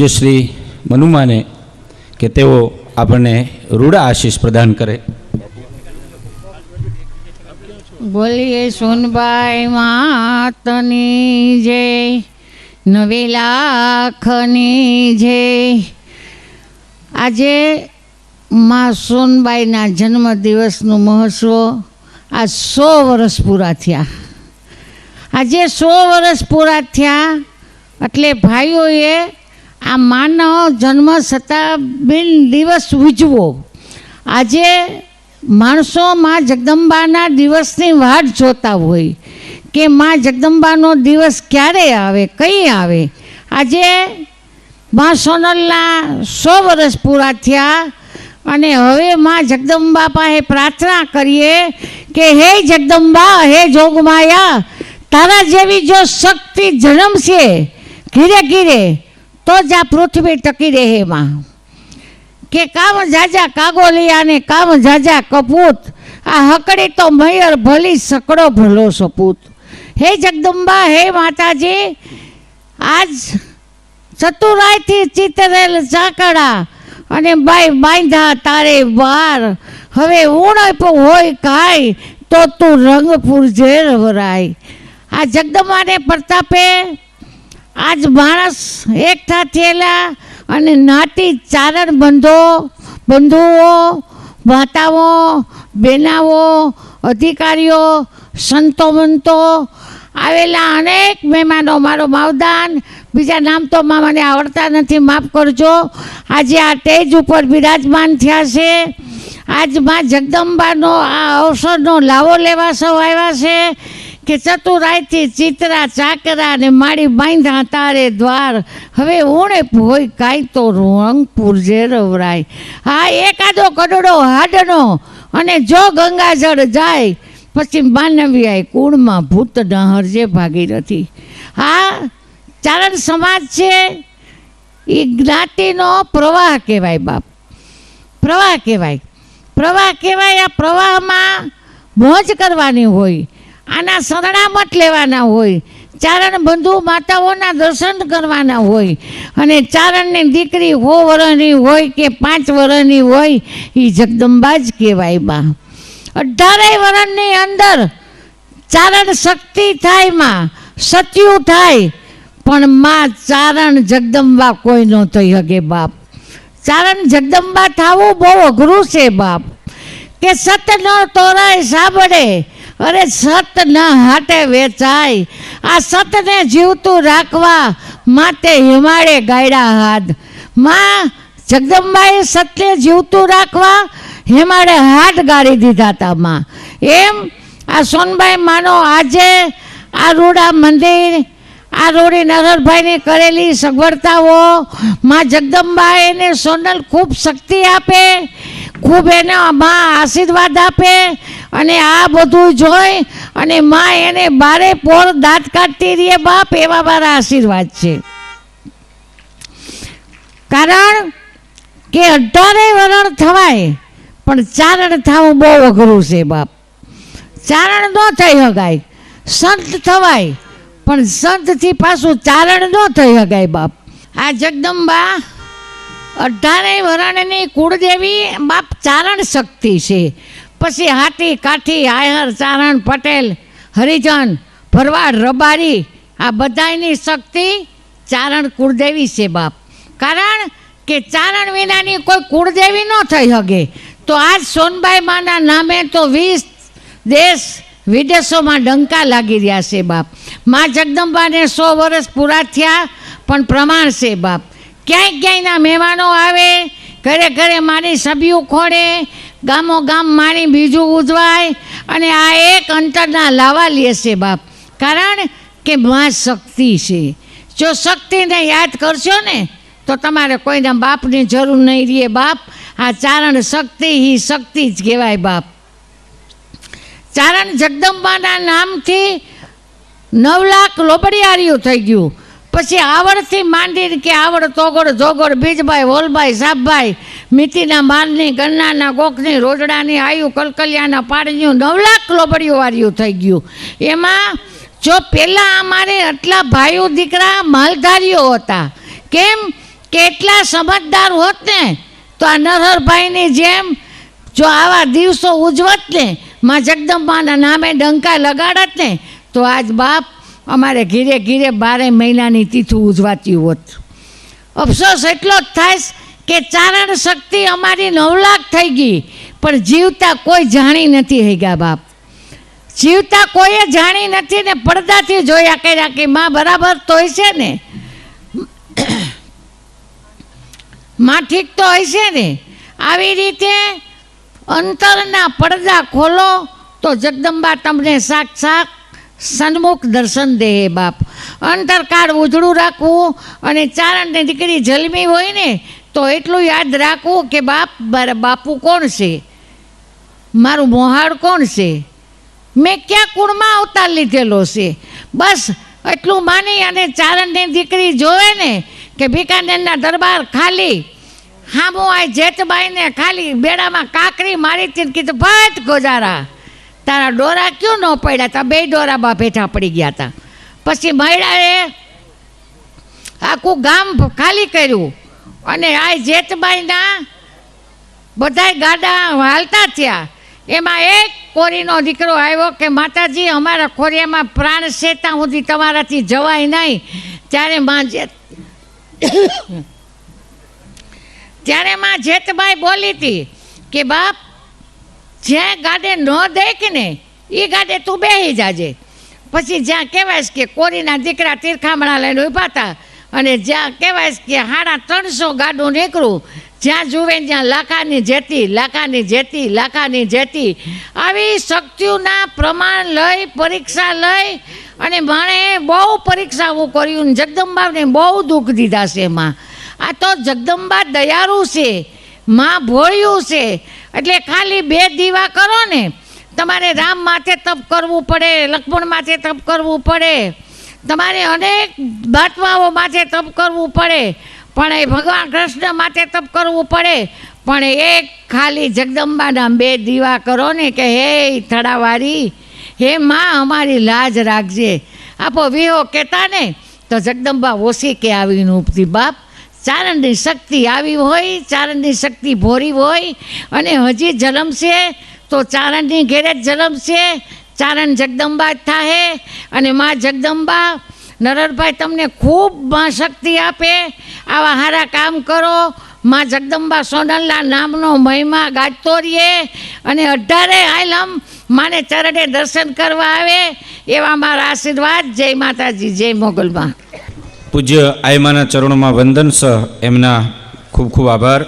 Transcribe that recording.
પૂજ્ય શ્રી મનુમાને કે તેઓ આપણને રૂડા આશીષ પ્રદાન કરે. બોલીએ, સોનબાઈ માતની જય નવી લાખની જય આજે માં સોનબાઈના જન્મદિવસનું મહત્વ આ સો વર્ષ પૂરા થયા. આજે સો વર્ષ પૂરા થયા, એટલે ભાઈઓએ આ માનવ જન્મ શતાબ્દી દિવસ ઉજવો. આજે માણસો માં જગદંબાના દિવસની વાટ જોતા હોય કે માં જગદંબાનો દિવસ ક્યારે આવે, કઈ આવે? આજે માં સોનલના સો વર્ષ પૂરા થયા અને હવે માં જગદંબા પાસે પ્રાર્થના કરીએ કે હે જગદંબા, હે જોગમાયા, તારા જેવી જો શક્તિ જન્મશે, ઘીરે ઘીરે તો જ આ પૃથ્વી ટકી રહે માં કે કામ જાજા કાગોલિયા ને કામ જાજા કપૂત, આ હકડી તો મયર ભલી સકડો ભલો સપૂત. હે જગદંબા, હે માતાજી, આજ ચતુરાયથી ચિતરેલ ચાકડા અને બાઈ બાંધા તારે વાર. હવે ઉણપ હોય કાય તો તું રંગપુર ઝેર વરાય. આ જગદંબાને પ્રતાપે આજ માણસ એકઠા થયેલા અને નાતી ચારણ બંધો, બંધુઓ, માતાઓ, બેનાઓ, અધિકારીઓ, સંતો મંતો, આવેલા અનેક મહેમાનો મારો માવદાન. બીજા નામ તો મને આવડતા નથી, માફ કરજો. આજે આ સ્ટેજ ઉપર બિરાજમાન થયા છે. આજમાં જગદંબાનો આ અવસરનો લાવો લેવા સૌ આવ્યા છે. કે ચતુરાયથી ચિત્રા, ચાકરા ને માળી બાંધા તારે દ્વાર. હવે ઉણે હોય કાંઈ તો રંગપુર જેરવરાય. રવરાય હા, એકાદો કડડો હાડનો અને જો ગંગાજળ જાય. પછી માનવી આય કુળમાં ભૂત ડહરજે ભાગીરથી હા, ચારણ સમાજ છે, એ જ્ઞાતિનો પ્રવાહ કહેવાય બાપ. પ્રવાહ કહેવાય. પ્રવાહ કહેવાય આ પ્રવાહમાં મોજ કરવાની હોય. આના શરણામત લેવાના હોય. ચારણ બંધુ માતાઓના દર્શન કરવાના હોય. અને ચારણની દીકરી હો વર્ષની હોય કે પાંચ વર્ષની હોય એ જગદંબા જ કહેવાય બા. અઢારેય વરણની અંદર ચારણ શક્તિ થાયમાં, સત્યુ થાય. પણ માં ચારણ જગદંબા કોઈ ન થઈ શકે બાપ. ચારણ જગદંબા થવું બહુ અઘરું છે બાપ. કે સત ન તોરાય સાંભળે અરે સત ન હાટે વેચાય. આ સતને જીવતું રાખવા માટે હિમાળે ગાયડા હાથ. માં, જગદંબાએ સત્ય જીવતું રાખવા હિમાળે હાથ ગાળી દીધા હતા માં. એમ આ સોનભાઈ માનો આજે આ રૂડા મંદિર, આ રોડી નગરભાઈની કરેલી સગવડતાઓ, માં જગદંબા એને સોનલ ખૂબ શક્તિ આપે, ખૂબ એને માં આશીર્વાદ આપે અને આ બધું જોઈ અને માં એને બારે પોર દાંત કાઢતી રહીએ બાપ એવા મારા આશીર્વાદ છે. કારણ કે અઢારે વરણ થવાય, પણ ચારણ થવું બહુ અઘરું છે બાપ. ચારણ ન થઈ શકાય સંત થવાય, પણ સંતથી પાછું ચારણ ન થઈ શકાય બાપ. આ જગદંબા અઢારે વરણની કુળદેવી બાપ ચારણ શક્તિ છે. પછી હાથી, કાઠી, આયર, ચારણ, પટેલ, હરિજન, ભરવાડ, રબારી, આ બધાની શક્તિ ચારણ કુળદેવી છે બાપ. કારણ કે ચારણ વિનાની કોઈ કુળદેવી ન થઈ શકે તો આજ સોનબાઈ માના નામે તો વીસ દેશ વિદેશોમાં ડંકા લાગી રહ્યા છે બાપ. મા જગદંબાને સો વર્ષ પૂરા થયા, પણ પ્રમાણ છે બાપ. ક્યાંય ક્યાંયના મહેમાનો આવે, ઘરે ઘરે મારી સભ્યું ખોડે ગામો ગામ માણી બીજું ઉજવાય અને આ એક અંતરના લાવા લે છે બાપ. કારણ કે મા શક્તિ છે. જો શક્તિને યાદ કરશો ને, તો તમારે કોઈના બાપની જરૂર નહીં રહે બાપ. આ ચારણ શક્તિ હી શક્તિ જ કહેવાય બાપ. ચારણ જગદંબાના નામથી નવ લાખ લોબડિયારીયું થઈ ગયું. પછી આવડથી માંડીને કે આવડ, તોગડ, જોગડ બીજભાઈ વોલભાઈ સાબભાઈ મીતીના માલની ગન્નાના ગોખની, રોજડાની આયુ, કલકલિયાના પાડીયું નવ લાખ લોબડીઓ વાર્યું થઈ ગયું. એમાં જો પહેલાં અમારે આટલા ભાઈઓ દીકરા માલધારીઓ હતા, કેમ કે એટલા સમજદાર હોત ને, તો આ નરહરભાઈની જેમ જો આવા દિવસો ઉજવત ને, માં જગદંબાના નામે ડંકા લગાડત ને, તો આજ બાપ અમારે ઘીરે ઘીરે બારે મહિનાની તિથિ ઉજવાતી હોત. અફસોસ એટલો જ થાય કે ચારણ શક્તિ અમારી નવલાખ થઈ ગઈ, પણ જીવતા કોઈ જાણી નથી હઈ ગયા બાપ. જીવતા કોઈએ જાણી નથી ને પડદાથી જોયા કર્યા કે માં બરાબર તો હશે ને? માં ઠીક તો હશે ને? આવી રીતે અંતરના પડદા ખોલો તો જગદંબા તમને સાક્ષાત સન્મુખ દર્શન દે હે બાપ. અંતરકાળ ઉજળું રાખવું અને ચારણની દીકરી જલમી હોય ને તો એટલું યાદ રાખવું કે બાપ બાપુ કોણ છે? મારું મોહાળ કોણ છે? મેં ક્યાં કુળમાં અવતાર લીધેલો છે? બસ એટલું માની અને ચારણની દીકરી જોવે ને કે ભીકાનેરના દરબાર ખાલી, હામો આ જેઠબાઈને ખાલી બેડામાં કાકરી મારી હતી કીધું ભટ ગોજારા, તારા ડોરા ક્યું ન પડ્યા તા? બે બા ભેઠા પડી ગયા હતા પછી મહિલાએ આખું ગામ ખાલી કર્યું. અને આ જેઠબાઈના બધાય ગાડા હાલતા થયા. એમાં એક કોરીનો દીકરો આવ્યો કે, માતાજી, અમારા ખોરિયામાં પ્રાણ છે, ત્યાં સુધી તમારાથી જવાય નહીં. ત્યારે માં જેત, ત્યારે માં જેતબાઈ બોલી હતી કે, બાપ, જ્યાં ગાડે ન દેખ ને એ ગાડે તું બેસી જાજે. પછી જ્યાં કહેવાય કે, કોરીના દીકરા તીરખામણા લઈને ઊભા હતા અને જ્યાં કહેવાય કે સાડા ત્રણસો ગાડું નીકળું, જ્યાં જુએ જ્યાં લાખાની જેતી લાખાની જેતી લાખાની જેતી આવી શક્તિઓના પ્રમાણ લઈ, પરીક્ષા લઈ અને માણે બહુ પરીક્ષાઓ કર્યું ને જગદંબાને બહુ દુઃખ દીધા છે એમાં. આ તો જગદંબા દયાળુ છે, માં ભોળ્યું છે. એટલે ખાલી બે દીવા કરો ને, તમારે રામ માથે તપ કરવું પડે, લક્ષ્મણ માથે તપ કરવું પડે. તમારે અનેક બાટવાઓ માટે તપ કરવું પડે, પણ એ ભગવાન કૃષ્ણ માટે તપ કરવું પડે, પણ એક ખાલી જગદંબાના બે દીવા કરો ને કે, હે થડાવારી હે માં, અમારી લાજ રાખજે. આપો વિહો કહેતા ને, તો જગદંબા ઓછી કે આવીને ઉપતી બાપ. ચારણની શક્તિ આવી હોય, ચારણની શક્તિ ભોરી હોય, અને હજી જલમશે તો ચારણની ઘેરે જ જલમશે ચારણ જગદંબા થાહે અને મા જગદંબા નરરભાઈ તમને ખૂબમાં શક્તિ આપે. આવા સારા કામ કરો. મા જગદંબા સોનલના નામનો મહિમા ગાજતો રહીએ અને અઢારે આલમ માને ચરણે દર્શન કરવા આવે એવા મારા આશીર્વાદ. જય માતાજી, જય મોગલમાં. પૂજ્ય આયમાના ચરણોમાં વંદન સહ એમના ખૂબ ખૂબ આભાર.